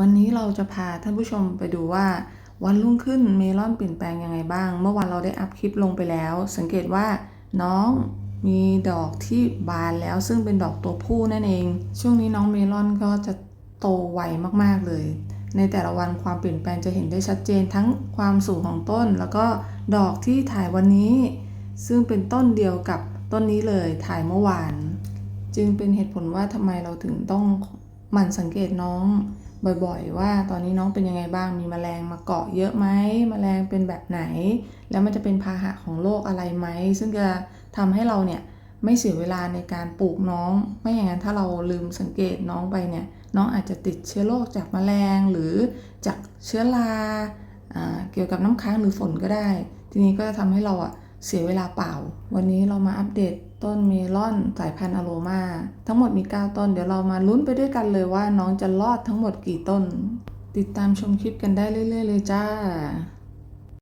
วันนี้เราจะพาท่านผู้ชมไปดูว่า วันรุ่งขึ้นเมลอนเปลี่ยนแปลงยังไงบ้าง เมื่อวานเราได้อัพคลิปลงไปแล้ว สังเกตว่าน้องมีดอกที่บานแล้วซึ่งเป็นดอกตัวผู้นั่นเอง ช่วงนี้น้องเมลอนก็จะโตไวมากๆเลย ในแต่ละวันความเปลี่ยนแปลงจะเห็นได้ชัดเจนทั้งความสูงของต้น แล้วก็ดอกที่ถ่ายวันนี้ ซึ่งเป็นต้นเดียวกับต้นนี้เลยถ่ายเมื่อวาน จึงเป็นเหตุผลว่าทำไมเราถึงต้องหมั่นสังเกตน้อง บ่อยๆ ว่าตอนนี้น้องเป็นยังไงบ้างมีแมลงมาเกาะเยอะไหมแมลงเป็นแบบไหน แล้วมันจะเป็นพาหะของโรคอะไรไหม ซึ่งจะทำให้เราเนี่ยไม่เสียเวลาในการปลูกน้อง ไม่อย่างนั้นถ้าเราลืมสังเกตน้องไปเนี่ยน้องอาจจะติดเชื้อโรคจากแมลงหรือจากเชื้อราอเกี่ยวกับน้ำค้างหรือฝนก็ได้ ทีนี้ก็จะทำให้เราอะ เสียเวลาเปล่า วันนี้เรามาอัปเดตต้นเมลอนสายพันธุ์อโรมา ทั้งหมดมี 9 ต้น เดี๋ยวเรามาลุ้นไปด้วยกันเลยว่าน้องจะรอดทั้งหมดกี่ต้น ติดตามชมคลิปกันได้เรื่อย ๆ เลยจ้า